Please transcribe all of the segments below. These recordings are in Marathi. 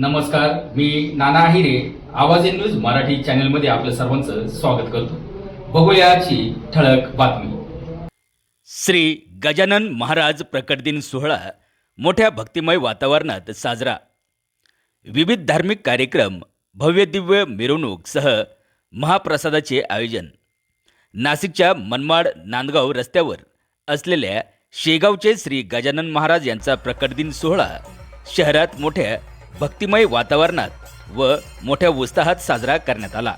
नमस्कार मी नाना आहिरे आवाज इन न्यूज मराठी चॅनलमध्ये आपलं सर्वांचं स्वागत करतो. बघूयाची ठळक बातमी. श्री गजानन महाराज प्रकट दिन सोहळा मोठ्या भक्तिमय वातावरणात साजरा. विविध धार्मिक कार्यक्रम भव्य दिव्य मिरवणूक सह महाप्रसादाचे आयोजन. नाशिकच्या मनमाड नांदगाव रस्त्यावर असलेल्या शेगावचे श्री गजानन महाराज यांचा प्रकट दिन सोहळा शहरात मोठ्या भक्तिमय वातावरणात व मोठ्या उत्साहात साजरा करण्यात आला.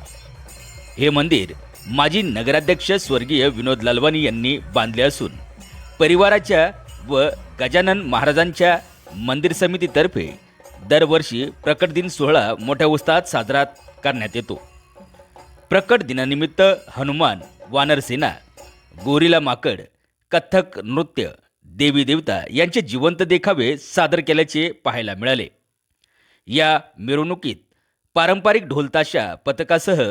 हे मंदिर माजी नगराध्यक्ष स्वर्गीय विनोद लालवानी यांनी बांधले असून परिवाराच्या व गजानन महाराजांच्या मंदिर समितीतर्फे दरवर्षी प्रकट दिन सोहळा मोठ्या उत्साहात साजरा करण्यात येतो. प्रकट दिनानिमित्त हनुमान वानरसेना गोरिला माकड कथ्थक नृत्य देवी देवता यांचे जिवंत देखावे सादर केल्याचे पाहायला मिळाले. या मिरवणुकीत पारंपरिक ढोलताशा पथकासह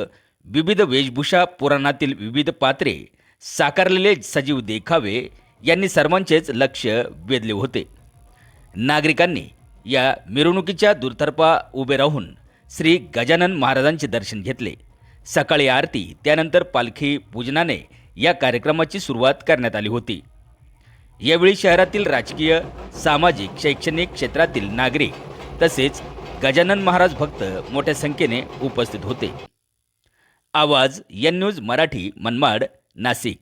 विविध वेशभूषा पुराणातील विविध पात्रे साकारलेले सजीव देखावे यांनी सर्वांचेच लक्ष वेधले होते. नागरिकांनी या मिरवणुकीच्या दुतर्फा उभे राहून श्री गजानन महाराजांचे दर्शन घेतले. सकाळी आरती त्यानंतर पालखी पूजनाने या कार्यक्रमाची सुरुवात करण्यात आली होती. यावेळी शहरातील राजकीय सामाजिक शैक्षणिक क्षेत्रातील नागरिक तसेच गजानन महाराज भक्त मोठ्या संख्येने उपस्थित होते. आवाज एन न्यूज मराठी मनमाड नाशिक.